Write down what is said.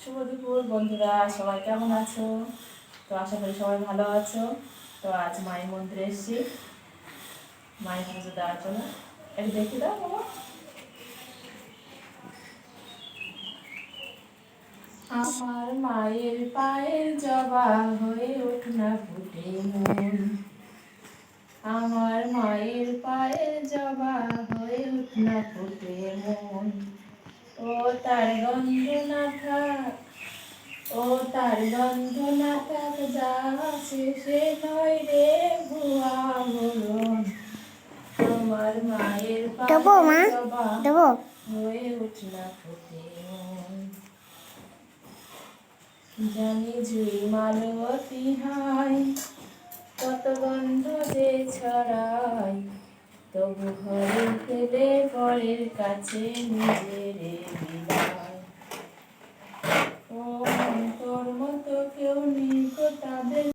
শুভ দুপুর বন্ধুরা, সবাই কেমন আছো? তো আশা করি সবাই ভালো আছো। তো আজ মায়ের মন্দিরে এসেছি। মায়ের পুজো দেওয়ার জন্য। একটু দেখে দাও বাবা। আমার মায়ের পায়ের জবা হয়ে ওঠ না ফুটে মন। আমার মায়ের পায়ের জবা হয়ে উঠ না ফুটে মন। ও তার গন্ধ না থাক ও তার গন্ধ না থাক যা সে নয় রে ভুয়া মরণ। আমার মায়ের দেবো, মা? দেবো। হয়ে ফুটে জানি জুই মালবতী হাই কত গন্ধ যে ছড়াই তবু হলে ফেলে পরের কাছে নিজের তোর মতো কেউ নেই তো তাদের